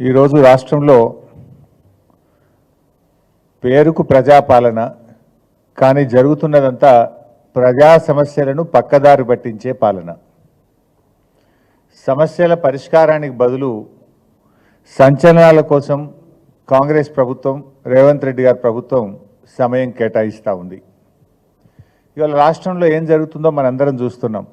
ఈరోజు రాష్ట్రంలో పేరుకు ప్రజాపాలన కానీ జరుగుతున్నదంతా ప్రజా సమస్యలను పక్కదారి పట్టించే పాలన. సమస్యల పరిష్కారానికి బదులు సంచలనాల కోసం కాంగ్రెస్ ప్రభుత్వం రేవంత్ రెడ్డి గారి ప్రభుత్వం సమయం కేటాయిస్తూ ఉంది. ఇవాళ రాష్ట్రంలో ఏం జరుగుతుందో మనందరం చూస్తున్నాం.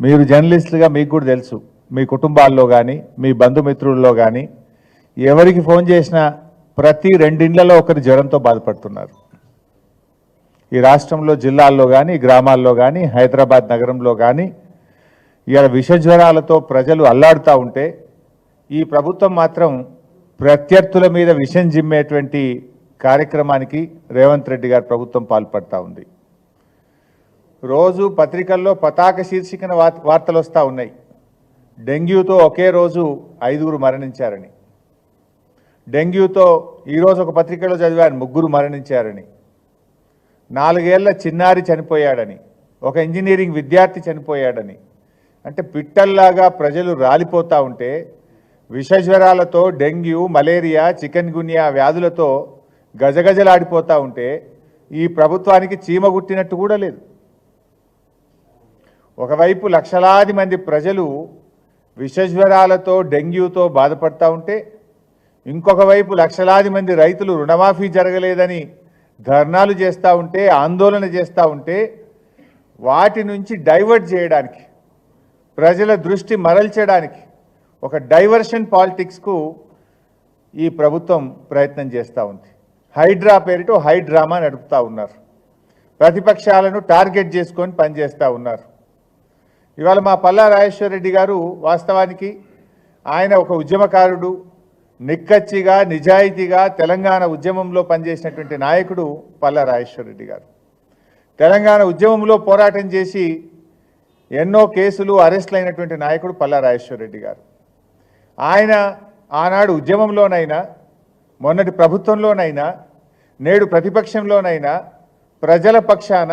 మీరు జర్నలిస్టులుగా మీకు కూడా తెలుసు. మీ కుటుంబాల్లో కానీ మీ బంధుమిత్రుల్లో కానీ ఎవరికి ఫోన్ చేసినా ప్రతి రెండిండ్లలో ఒకరి జ్వరంతో బాధపడుతున్నారు. ఈ రాష్ట్రంలో జిల్లాల్లో కానీ గ్రామాల్లో కానీ హైదరాబాద్ నగరంలో కానీ ఇవాళ విష జ్వరాలతో ప్రజలు అల్లాడుతూ ఉంటే ఈ ప్రభుత్వం మాత్రం ప్రత్యర్థుల మీద విషం జిమ్మేటువంటి కార్యక్రమానికి రేవంత్ రెడ్డి గారి ప్రభుత్వం పాల్పడతా ఉంది. రోజు పత్రికల్లో పతాక శీర్షికన వార్తలు వస్తూ ఉన్నాయి. డెంగ్యూతో ఒకే రోజు ఐదుగురు మరణించారని. డెంగ్యూతో ఈరోజు ఒక పత్రికలో చదివాను ముగ్గురు మరణించారని. నాలుగేళ్ళ చిన్నారి చనిపోయాడని ఒక ఇంజనీరింగ్ విద్యార్థి చనిపోయాడని. అంటే పిట్టల్లాగా ప్రజలు రాలిపోతూ ఉంటే విషజ్వరాలతో డెంగ్యూ మలేరియా చికెన్ గున్యా వ్యాధులతో గజగజలాడిపోతూ ఉంటే ఈ ప్రభుత్వానికి చీమ గుట్టినట్టు కూడా లేదు. ఒకవైపు లక్షలాది మంది ప్రజలు విషజ్వరాలతో డెంగ్యూతో బాధపడతా ఉంటే ఇంకొక వైపు లక్షలాది మంది రైతులు రుణమాఫీ జరగలేదని ధర్నాలు చేస్తూ ఉంటే ఆందోళన చేస్తూ ఉంటే వాటి నుంచి డైవర్ట్ చేయడానికి ప్రజల దృష్టి మరల్చడానికి ఒక డైవర్షన్ పాలిటిక్స్కు ఈ ప్రభుత్వం ప్రయత్నం చేస్తూ ఉంది. హైడ్రా పేరిట హైడ్రామా నడుపుతూ ఉన్నారు. ప్రతిపక్షాలను టార్గెట్ చేసుకొని పనిచేస్తూ ఉన్నారు. ఇవాళ మా పల్లా రాజేశ్వరరెడ్డి గారు వాస్తవానికి ఆయన ఒక ఉద్యమకారుడు నిక్కచ్చిగా నిజాయితీగా తెలంగాణ ఉద్యమంలో పనిచేసినటువంటి నాయకుడు పల్లా రాజేశ్వరరెడ్డి గారు. తెలంగాణ ఉద్యమంలో పోరాటం చేసి ఎన్నో కేసులు అరెస్టులు అయినటువంటి నాయకుడు పల్లా రాజేశ్వరరెడ్డి గారు. ఆయన ఆనాడు ఉద్యమంలోనైనా మొన్నటి ప్రభుత్వంలోనైనా నేడు ప్రతిపక్షంలోనైనా ప్రజల పక్షాన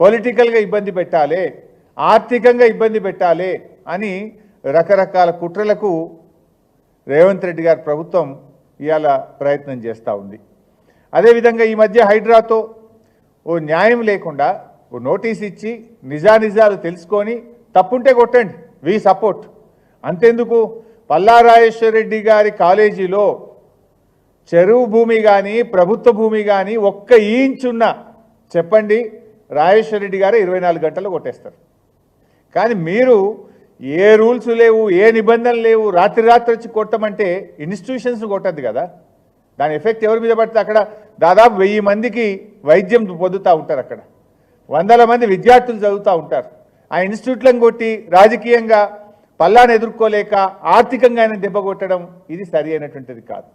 పొలిటికల్గా ఇబ్బంది పెట్టాలి ఆర్థికంగా ఇబ్బంది పెట్టాలి అని రకరకాల కుట్రలకు రేవంత్ రెడ్డి గారి ప్రభుత్వం ఇవాళ ప్రయత్నం చేస్తూ ఉంది. అదేవిధంగా ఈ మధ్య హైడ్రాతో ఓ న్యాయం లేకుండా ఓ నోటీస్ ఇచ్చి నిజానిజాలు తెలుసుకొని తప్పుంటే కొట్టండి వి సపోర్ట్. అంతెందుకు? పల్లారాజేశ్వర రెడ్డి గారి కాలేజీలో చెరువు భూమి కానీ ప్రభుత్వ భూమి కానీ ఒక్క ఈంచున్న చెప్పండి రాజేశ్వర రెడ్డి గారు ఇరవై నాలుగు గంటలు కొట్టేస్తారు. కానీ మీరు ఏ రూల్స్ లేవు ఏ నిబంధనలు లేవు రాత్రి రాత్రి వచ్చి కొట్టమంటే ఇన్స్టిట్యూషన్స్ కొట్టద్దు కదా. దాని ఎఫెక్ట్ ఎవరి మీద పడితే అక్కడ దాదాపు వెయ్యి మందికి వైద్యం పొందుతూ ఉంటారు అక్కడ. వందల మంది విద్యార్థులు చదువుతూ ఉంటారు. ఆ ఇన్స్టిట్యూట్లను కొట్టి రాజకీయంగా పల్లాను ఎదుర్కోలేక ఆర్థికంగా ఆయన దెబ్బ కొట్టడం ఇది సరి అయినటువంటిది కాదు.